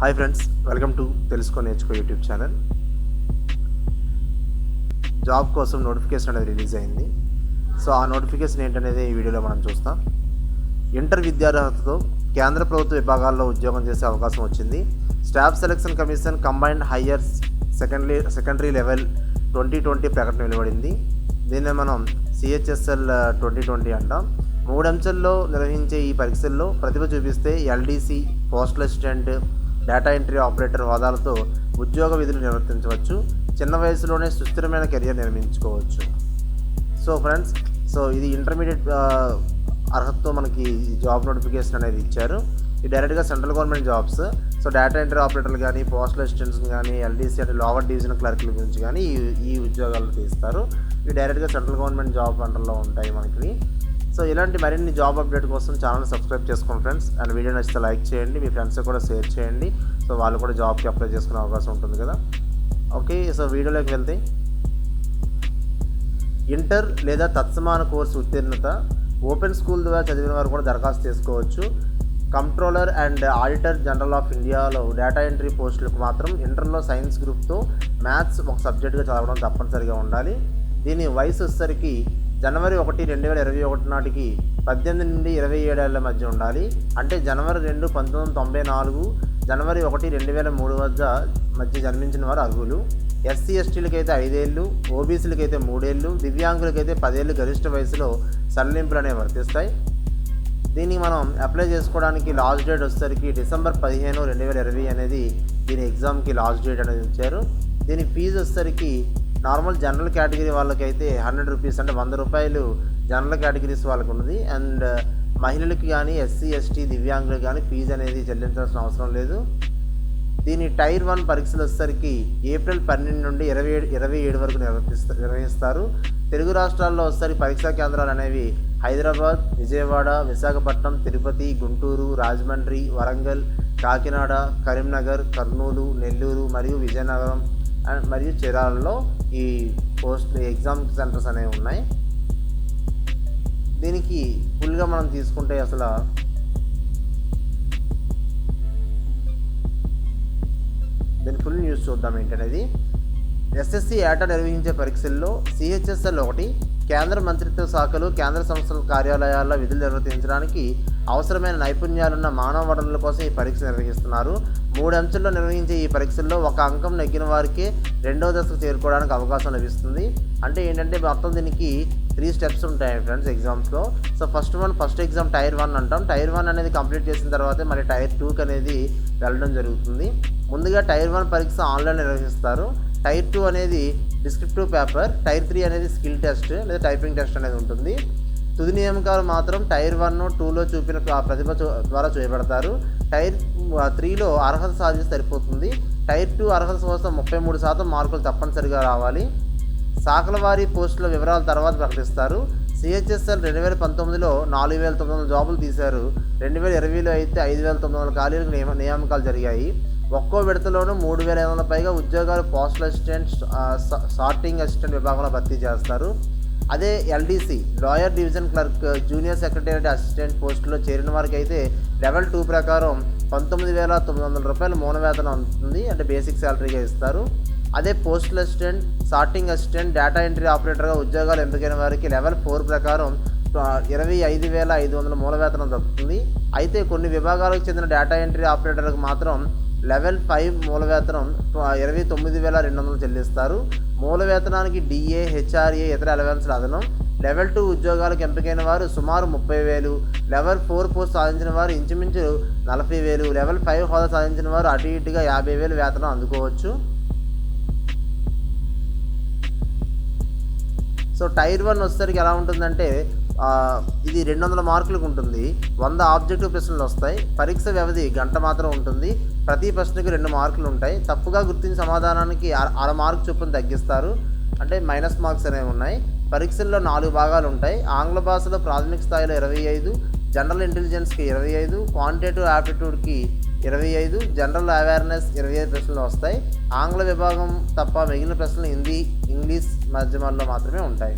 Hi friends welcome to Telusuko Nerchuko YouTube channel job కోసం notification అనేది release అయింది. So ఆ నోటిఫికేషన్ ఏంటనేది ఈ వీడియోలో మనం చూస్తాం. ఇంటర్ విద్యార్హతతో కేంద్ర ప్రభుత్వ విభాగాల్లో ఉద్యోగం చేసే అవకాశం వచ్చింది. Staff selection commission combined higher secondary secondary level twenty twenty ప్రకటన వెలువడింది. దీన్ని మనం సిహెచ్ఎస్ఎల్ ట్వంటీ ట్వంటీ అంటాం. మూడు అంచెల్లో నిర్వహించే ఈ పరీక్షల్లో ప్రతిభ చూపిస్తే LDC postal assistant data entry operator హోదాలతో ఉద్యోగ విధులు నిర్వర్తించవచ్చు చిన్న వయసులోనే సుస్థిరమైన కెరియర్ నిర్మించుకోవచ్చు. సో ఫ్రెండ్స్ సో ఇది ఇంటర్మీడియట్ అర్హతతో మనకి జాబ్ నోటిఫికేషన్ అనేది ఇచ్చారు. ఇది డైరెక్ట్గా central government jobs. So data entry ఆపరేటర్లు కానీ పోస్టల్ అసిస్టెంట్స్ కానీ ఎల్డీసీ అంటే లోవర్ డివిజన్ క్లర్క్ల గురించి కానీ ఈ ఈ ఉద్యోగాలు తీస్తారు. ఇవి డైరెక్ట్గా సెంట్రల్ గవర్నమెంట్ జాబ్ అండర్లో ఉంటాయి మనకి. సో ఇలాంటి మరిన్ని జాబ్ అప్డేట్ కోసం ఛానల్ సబ్స్క్రైబ్ చేసుకోండి ఫ్రెండ్స్. అండ్ వీడియో నచ్చితే లైక్ చేయండి మీ ఫ్రెండ్స్ కూడా షేర్ చేయండి. సో వాళ్ళు కూడా జాబ్కి అప్లై చేసుకునే అవకాశం ఉంటుంది కదా. ఓకే సో వీడియోలోకి వెళ్తే ఇంటర్ లేదా తత్సమాన కోర్సు ఉత్తీర్ణత ఓపెన్ స్కూల్ ద్వారా చదివిన వారు కూడా దరఖాస్తు చేసుకోవచ్చు. Controller and auditor general of ఇండియాలో డేటా ఎంట్రీ పోస్టులకు మాత్రం ఇంటర్లో సైన్స్ గ్రూప్తో మ్యాథ్స్ ఒక సబ్జెక్టుగా చదవడం తప్పనిసరిగా ఉండాలి. దీని వయసు వచ్చేసరికి జనవరి ఒకటి రెండు వేల ఇరవై ఒకటి నాటికి పద్దెనిమిది నుండి ఇరవై ఏడేళ్ళ మధ్య ఉండాలి. అంటే జనవరి రెండు పంతొమ్మిది వందల తొంభై నాలుగు జనవరి ఒకటి రెండు వేల మూడు వద్ద మధ్య జన్మించిన వారు అర్హులు. ఎస్సీ ఎస్టీలకైతే ఐదేళ్ళు ఓబీసీలకైతే మూడేళ్ళు దివ్యాంగులకైతే పదేళ్ళు గరిష్ట వయసులో సడలింపులు అనేవి వర్తిస్తాయి. దీన్ని మనం అప్లై చేసుకోవడానికి లాస్ట్ డేట్ వచ్చేసరికి డిసెంబర్ పదిహేను రెండు వేల ఇరవై అనేది దీని ఎగ్జామ్కి లాస్ట్ డేట్ అనేది ఇచ్చారు. దీని ఫీజు వచ్చేసరికి నార్మల్ జనరల్ కేటగిరీ వాళ్ళకైతే హండ్రెడ్ రూపీస్ అంటే వంద రూపాయలు జనరల్ కేటగిరీస్ వాళ్ళకు ఉన్నది అండ్ uh, మహిళలకు కానీ ఎస్సీ ఎస్టీ దివ్యాంగులకు కానీ ఫీజు అనేది చెల్లించాల్సిన అవసరం లేదు. దీని టైర్ వన్ పరీక్షలు వచ్చేసరికి ఏప్రిల్ పన్నెండు నుండి ఇరవై ఏడు ఇరవై ఏడు వరకు నిర్వహిస్తారు నిర్వహిస్తారు. తెలుగు రాష్ట్రాల్లో వచ్చేసరికి పరీక్షా కేంద్రాలు అనేవి హైదరాబాద్ విజయవాడ విశాఖపట్నం తిరుపతి గుంటూరు రాజమండ్రి వరంగల్ కాకినాడ కరీంనగర్ కర్నూలు నెల్లూరు మరియు విజయనగరం అండ్ మరియు చీరాలలో ఈ పోస్ట్ ఎగ్జామ్ సెంటర్స్ అనేవి ఉన్నాయి. దీనికి ఫుల్గా మనం తీసుకుంటే అసలు దీని ఫుల్ న్యూస్ చూద్దాం ఏంటనేది. ఎస్ఎస్సి ఏటా నిర్వహించే పరీక్షల్లో సిహెచ్ఎస్ఎల్ ఒకటి కేంద్ర మంత్రిత్వ శాఖలు కేంద్ర సంస్థల కార్యాలయాల్లో విధులు నిర్వర్తించడానికి అవసరమైన నైపుణ్యాలున్న మానవ వనరుల కోసం ఈ పరీక్ష నిర్వహిస్తున్నారు. మూడు అంచెల్లో నిర్వహించే ఈ పరీక్షల్లో ఒక అంకం నెగ్గిన వారికి రెండవ దశకు చేరుకోవడానికి అవకాశం లభిస్తుంది. అంటే ఏంటంటే మొత్తం దీనికి త్రీ స్టెప్స్ ఉంటాయి ఫ్రెండ్స్ ఎగ్జామ్స్లో so first one first exam tier one అంటాం. టైర్ వన్ అనేది కంప్లీట్ చేసిన తర్వాతే మరి టైర్ టూకి అనేది వెళ్ళడం జరుగుతుంది. ముందుగా టైర్ వన్ పరీక్ష ఆన్లైన్ నిర్వహిస్తారు. టైర్ టూ అనేది డిస్క్రిప్టివ్ పేపర్ టైర్ త్రీ అనేది స్కిల్ టెస్ట్ లేదా టైపింగ్ టెస్ట్ అనేది ఉంటుంది. తుది నియామకాలు మాత్రం టైర్ వన్ టూలో చూపిన ఆ ప్రతిభ ద్వారా చేయబడతారు. టైర్ త్రీలో అర్హత సాధిస్తే సరిపోతుంది. టైర్ టూ అర్హత కోసం ముప్పై మూడు శాతం మార్కులు తప్పనిసరిగా రావాలి. శాఖల వారీ పోస్టుల వివరాలు తర్వాత ప్రకటిస్తారు. సిహెచ్ఎస్ఎల్ రెండు వేల పంతొమ్మిదిలో నాలుగు వేల తొమ్మిది వందల జాబులు తీశారు. రెండు వేల ఇరవైలో అయితే ఐదు వేల తొమ్మిది వందల ఖాళీలకు నియమ నియామకాలు జరిగాయి. ఒక్కో విడతలోనూ మూడు వేల ఐదు వందల పైగా ఉద్యోగాలు పోస్టల్ అసిస్టెంట్ షార్టింగ్ అసిస్టెంట్ విభాగంలో భర్తీ చేస్తారు. అదే LDC lower division clerk junior secretary assistant పోస్టులో చేరిన వారికి అయితే లెవెల్ టూ ప్రకారం పంతొమ్మిది వేల తొమ్మిది వందల రూపాయలు మూల వేతనం ఉంటుంది అంటే బేసిక్ శాలరీగా ఇస్తారు. అదే postal assistant sorting assistant data entry ఆపరేటర్గా ఉద్యోగాలు ఎంపికైన వారికి లెవెల్ ఫోర్ ప్రకారం ఇరవై ఐదు వేల ఐదు వందల మూల వేతనం దక్కుతుంది. అయితే కొన్ని విభాగాలకు చెందిన డేటా ఎంట్రీ ఆపరేటర్లకు మాత్రం లెవెల్ ఫైవ్ మూల వేతనం ఇరవై తొమ్మిది వేల రెండు వందలు చెల్లిస్తారు. మూల వేతనానికి డిఏ హెచ్ఆర్ఏ ఇతర అలవెన్స్ల అదనం లెవెల్ టూ ఉద్యోగాలకు ఎంపికైన వారు సుమారు ముప్పై వేలు. లెవెల్ ఫోర్ పోస్ట్ సాధించిన వారు ఇంచుమించు నలభై వేలు. లెవెల్ ఫైవ్ హోదా సాధించిన వారు అటు ఇటుగా యాభై వేలు వేతనం అందుకోవచ్చు. సో టైర్ వన్ వచ్చేసరికి ఎలా ఉంటుందంటే ఇది రెండు వందల మార్కులకు ఉంటుంది. వంద ఆబ్జెక్టివ్ ప్రశ్నలు వస్తాయి. పరీక్ష వ్యవధి గంట మాత్రం ఉంటుంది. ప్రతి ప్రశ్నకు రెండు మార్కులు ఉంటాయి. తప్పుగా గుర్తించిన సమాధానానికి అర అర మార్కు చొప్పున తగ్గిస్తారు. అంటే మైనస్ మార్క్స్ అనేవి ఉన్నాయి. పరీక్షల్లో నాలుగు భాగాలు ఉంటాయి. ఆంగ్ల భాషలో ప్రాథమిక స్థాయిలో ఇరవై ఐదు జనరల్ ఇంటెలిజెన్స్కి ఇరవై ఐదు క్వాంటిటేటివ్ యాప్టిట్యూడ్కి ఇరవై ఐదు జనరల్ అవేర్నెస్ ఇరవై ఐదు ప్రశ్నలు వస్తాయి. ఆంగ్ల విభాగం తప్ప మిగిలిన ప్రశ్నలు హిందీ ఇంగ్లీష్ మాధ్యమాల్లో మాత్రమే ఉంటాయి.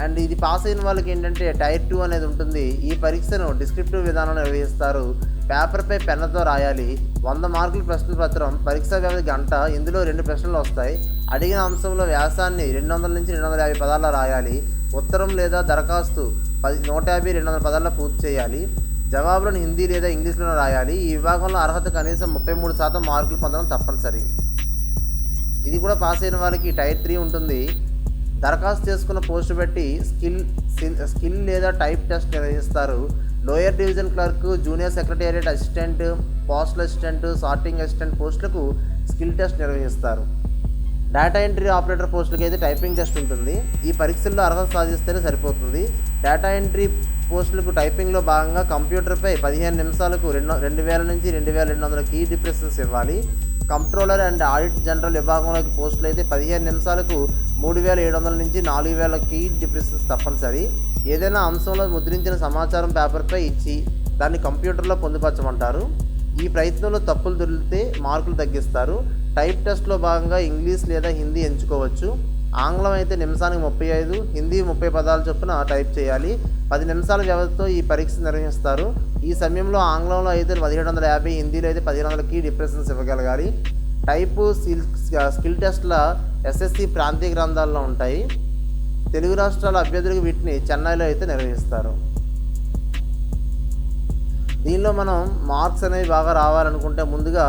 అండ్ ఇది పాస్ అయిన వాళ్ళకి ఏంటంటే టైర్ టూ అనేది ఉంటుంది. ఈ పరీక్షను డిస్క్రిప్టివ్ విధానంలో నిర్వహిస్తారు. పేపర్పై పెన్నుతో రాయాలి. వంద మార్కుల ప్రశ్న పత్రం పరీక్ష వ్యవధి గంట ఇందులో రెండు ప్రశ్నలు వస్తాయి. అడిగిన అంశంలో వ్యాసాన్ని రెండు వందల నుంచి రెండు వందల యాభై పదాల్లో రాయాలి. ఉత్తరం లేదా దరఖాస్తు పది నూట యాభై రెండు వందల పదాల్లో పూర్తి చేయాలి. జవాబులను హిందీ లేదా ఇంగ్లీష్లో రాయాలి. ఈ విభాగంలో అర్హత కనీసం ముప్పై మూడు శాతం మార్కులు పొందడం తప్పనిసరి. ఇది కూడా పాస్ అయిన వాళ్ళకి టైర్ త్రీ ఉంటుంది. దరఖాస్తు చేసుకున్న పోస్టు బట్టి స్కిల్ స్కిల్ లేదా టైప్ టెస్ట్ నిర్వహిస్తారు. Lower division clerk junior secretariat assistant postal assistant sorting assistant పోస్టులకు స్కిల్ టెస్ట్ నిర్వహిస్తారు. డేటా ఎంట్రీ ఆపరేటర్ పోస్టులకి అయితే టైపింగ్ టెస్ట్ ఉంటుంది. ఈ పరీక్షల్లో అర్హత సాధిస్తేనే సరిపోతుంది. డేటా ఎంట్రీ పోస్టులకు టైపింగ్లో భాగంగా కంప్యూటర్పై పదిహేను నిమిషాలకు రెండు రెండు వేల నుంచి రెండు వేల రెండు వందల కీ డిప్రెషన్స్ ఇవ్వాలి. కంట్రోలర్ అండ్ ఆడిట్ జనరల్ విభాగంలోకి పోస్టులు అయితే పదిహేను నిమిషాలకు మూడు వేల ఏడు వందల నుంచి నాలుగు వేల కీ డిప్రెషన్స్ తప్పనిసరి. ఏదైనా అంశంలో ముద్రించిన సమాచారం పేపర్పై ఇచ్చి దాన్ని కంప్యూటర్లో పొందుపరచమంటారు. ఈ ప్రయత్నంలో తప్పులు దొరికితే మార్కులు తగ్గిస్తారు. టైప్ టెస్ట్లో భాగంగా ఇంగ్లీష్ లేదా హిందీ ఎంచుకోవచ్చు. ఆంగ్లం అయితే నిమిషానికి ముప్పై ఐదు హిందీ ముప్పై పదాలు చొప్పున టైప్ చేయాలి. పది నిమిషాల వ్యవధితో ఈ పరీక్ష నిర్వహిస్తారు. ఈ సమయంలో ఆంగ్లంలో అయితే పదిహేడు వందల యాభై హిందీలో అయితే పదిహేను వందలకి డిప్రెషన్స్ ఇవ్వగలగాలి. టైపు స్కిల్ స్కిల్ టెస్ట్ల ఎస్ఎస్సి ప్రాంతీయ గ్రంథాల్లో ఉంటాయి. తెలుగు రాష్ట్రాల అభ్యర్థులకు వీటిని చెన్నైలో అయితే నిర్వహిస్తారు. దీనిలో మనం మార్క్స్ అనేవి బాగా రావాలనుకుంటే ముందుగా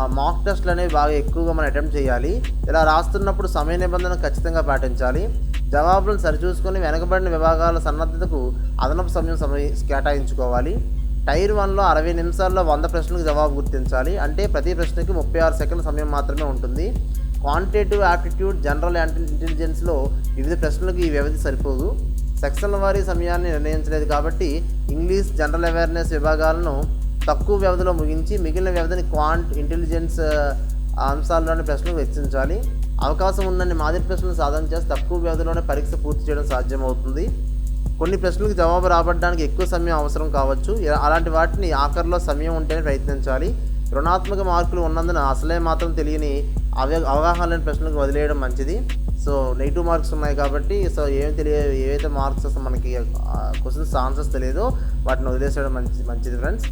ఆ మాక్ టెస్ట్లు అనేవి బాగా ఎక్కువగా మనం అటెంప్ట్ చేయాలి. ఇలా రాస్తున్నప్పుడు సమయ నిబంధన ఖచ్చితంగా పాటించాలి. జవాబులను సరిచూసుకొని వెనకబడిన విభాగాల సన్నద్ధతకు అదనపు సమయం సమయ కేటాయించుకోవాలి. టైర్ వన్లో అరవై నిమిషాల్లో వంద ప్రశ్నలకు జవాబు గుర్తించాలి. అంటే ప్రతి ప్రశ్నకి ముప్పై ఆరు సెకండ్ల సమయం మాత్రమే ఉంటుంది. క్వాంటిటేటివ్ యాప్టిట్యూడ్ జనరల్ ఇంటెలిజెన్స్లో వివిధ ప్రశ్నలకు ఈ వ్యవధి సరిపోదు. సెక్షన్ల వారీ సమయాన్ని నిర్ణయించలేదు కాబట్టి ఇంగ్లీష్ జనరల్ అవేర్నెస్ విభాగాలను తక్కువ వ్యవధిలో ముగించి మిగిలిన వ్యవధిని క్వాంట్ ఇంటెలిజెన్స్ అంశాల్లోని ప్రశ్నలు వెచ్చించాలి. అవకాశం ఉన్నన్ని మాదిరి ప్రశ్నలు సాధన చేసి తక్కువ వ్యవధిలోనే పరీక్ష పూర్తి చేయడం సాధ్యమవుతుంది. కొన్ని ప్రశ్నలకు జవాబు రాబడడానికి ఎక్కువ సమయం అవసరం కావచ్చు. అలాంటి వాటిని ఆఖరిలో సమయం ఉంటేనే ప్రయత్నించాలి. రుణాత్మక మార్కులు ఉన్నందున అసలే మాత్రం తెలియని అవ అవగాహన లేని ప్రశ్నలకు వదిలేయడం మంచిది. సో నెగిటివ్ మార్క్స్ ఉన్నాయి కాబట్టి సో ఏం తెలియ ఏవైతే మార్క్స్ మనకి క్వశ్చన్స్ ఆన్సర్స్ తెలియదో వాటిని వదిలేసేయడం మంచి మంచిది ఫ్రెండ్స్.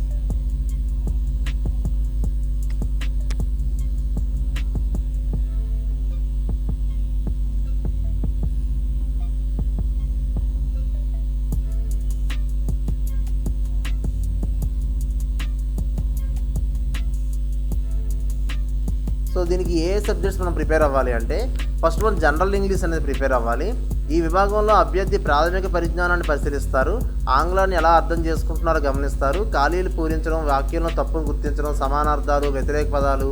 దీనికి ఏ సబ్జెక్ట్స్ మనం ప్రిపేర్ అవ్వాలి అంటే ఫస్ట్ వన్ జనరల్ ఇంగ్లీష్ అనేది ప్రిపేర్ అవ్వాలి. ఈ విభాగంలో అభ్యర్థి ప్రాథమిక పరిజ్ఞానాన్ని పరిశీలిస్తారు. ఆంగ్లాన్ని ఎలా అర్థం చేసుకుంటున్నారో గమనిస్తారు. ఖాళీలు పూరించడం వాక్యంలో తప్పును గుర్తించడం సమానార్థాలు వ్యతిరేక పదాలు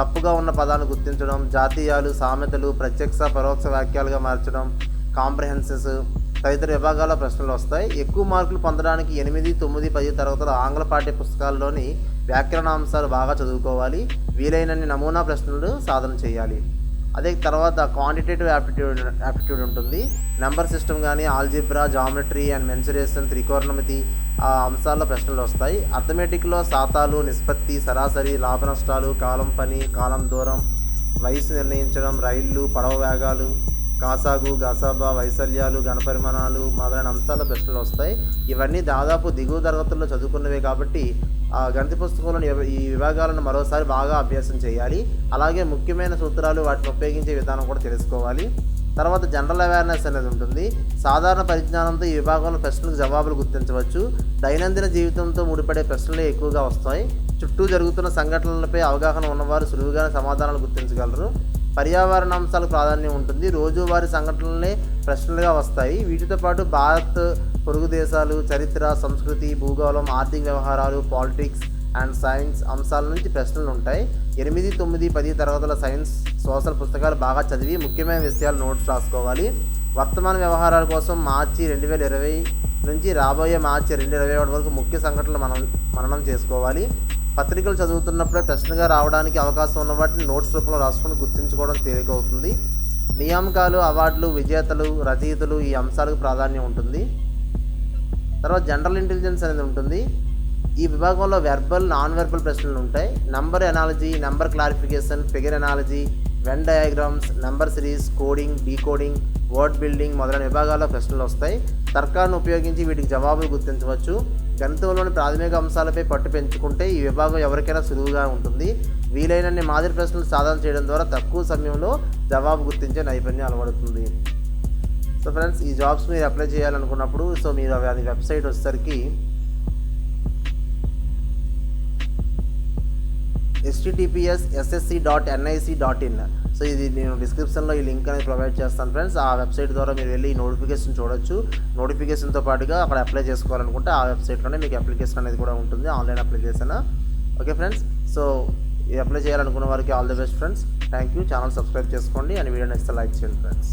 తప్పుగా ఉన్న పదాలను గుర్తించడం జాతీయాలు సామెతలు ప్రత్యక్ష పరోక్ష వాక్యాలుగా మార్చడం కాంప్రహెన్సెస్ తదితర విభాగాల ప్రశ్నలు వస్తాయి. ఎక్కువ మార్కులు పొందడానికి ఎనిమిది తొమ్మిది పది తరగతుల ఆంగ్ల పాఠ్య పుస్తకాల్లోని వ్యాకరణాంశాలు బాగా చదువుకోవాలి. వీలైనన్ని నమూనా ప్రశ్నలు సాధన చేయాలి. అదే తర్వాత క్వాంటిటేటివ్ యాప్టిట్యూడ్ యాప్టిట్యూడ్ ఉంటుంది. నెంబర్ సిస్టమ్ కానీ ఆల్జిబ్రా జామెట్రీ అండ్ మెన్సురేషన్ త్రికోణమితి ఆ అంశాల్లో ప్రశ్నలు వస్తాయి. అర్థమెటిక్లో శాతాలు నిష్పత్తి సరాసరి లాభ నష్టాలు కాలం పని కాలం దూరం వయసు నిర్ణయించడం రైళ్ళు పడవ వేగాలు కాసాగు గసాబా వైశల్యాలు ఘనపరిమాణాలు మొదలైన అంశాల ప్రశ్నలు వస్తాయి. ఇవన్నీ దాదాపు దిగువ తరగతుల్లో చదువుకున్నవే కాబట్టి ఆ గణిత పుస్తకంలోని ఈ విభాగాలను మరోసారి బాగా అభ్యాసం చేయాలి. అలాగే ముఖ్యమైన సూత్రాలు వాటిని ఉపయోగించే విధానం కూడా తెలుసుకోవాలి. తర్వాత జనరల్ అవేర్నెస్ అనేది ఉంటుంది. సాధారణ పరిజ్ఞానంతో ఈ విభాగంలో ప్రశ్నలకు జవాబులు గుర్తించవచ్చు. దైనందిన జీవితంతో ముడిపడే ప్రశ్నలే ఎక్కువగా వస్తాయి. చుట్టూ జరుగుతున్న సంఘటనలపై అవగాహన ఉన్నవారు సులువుగానే సమాధానాలు గుర్తించగలరు. పర్యావరణ అంశాలకు ప్రాధాన్యం ఉంటుంది. రోజువారీ సంఘటనలే ప్రశ్నలుగా వస్తాయి. వీటితో పాటు భారత్ పొరుగు దేశాలు చరిత్ర సంస్కృతి భూగోళం ఆర్థిక వ్యవహారాలు పాలిటిక్స్ అండ్ సైన్స్ అంశాల నుంచి ప్రశ్నలు ఉంటాయి. ఎనిమిది తొమ్మిది పది తరగతుల సైన్స్ సోషల్ పుస్తకాలు బాగా చదివి ముఖ్యమైన విషయాలు నోట్స్ రాసుకోవాలి. వర్తమాన వ్యవహారాల కోసం మార్చి రెండు వేల ఇరవై నుంచి రాబోయే మార్చి రెండు ఇరవై ఒకటి వరకు ముఖ్య సంఘటనలు మనం మననం చేసుకోవాలి. పత్రికలు చదువుతున్నప్పుడే ప్రశ్నగా రావడానికి అవకాశం ఉన్న వాటిని నోట్స్ రూపంలో రాసుకొని గుర్తుంచుకోవడం తేలికవుతుంది. నియామకాలు అవార్డులు విజేతలు రచయితలు ఈ అంశాలకు ప్రాధాన్యం ఉంటుంది. తర్వాత జనరల్ ఇంటెలిజెన్స్ అనేది ఉంటుంది. ఈ విభాగంలో వెర్బల్ నాన్ వెర్బల్ ప్రశ్నలు ఉంటాయి. Number analogy number clarification figure analogy Venn diagrams number series coding decoding word building మొదలైన విభాగాల్లో ప్రశ్నలు వస్తాయి. తర్కాన్ని ఉపయోగించి వీటికి జవాబులు గుర్తించవచ్చు. గణితంలోని ప్రాథమిక అంశాలపై పట్టు పెంచుకుంటే ఈ విభాగం ఎవరికైనా సులువుగా ఉంటుంది. వీలైనన్ని మాదిరి ప్రశ్నలు సాధన చేయడం ద్వారా తక్కువ సమయంలో జవాబు గుర్తించే నైపుణ్యం అలవడుతుంది. సో ఫ్రెండ్స్ ఈ జాబ్స్ మీరు అప్లై చేయాలనుకున్నప్పుడు సో మీరు అది వెబ్సైట్ వచ్చేసరికి HTTPS SSC dot NIC dot in so ఇది నేను డిస్క్రిప్షన్లో ఈ లింక్ అనేది ప్రొవైడ్ చేస్తాను ఫ్రెండ్స్ ఆ వెబ్సైట్ ద్వారా మీరు వెళ్ళి ఈ నోటిఫికేషన్ చూడొచ్చు. నోటిఫికేషన్తో పాటుగా అక్కడ అప్లై చేసుకోవాలనుకుంటే ఆ వెబ్సైట్లోనే మీకు అప్లికేషన్ అనేది కూడా ఉంటుంది online application okay friends so ఇది అప్లై చేయాలనుకున్న వారికి all the best friends thank you channel subscribe చేసుకోండి. అండ్ వీడియో నెక్స్ట్ లైక్ చేయండి ఫ్రెండ్స్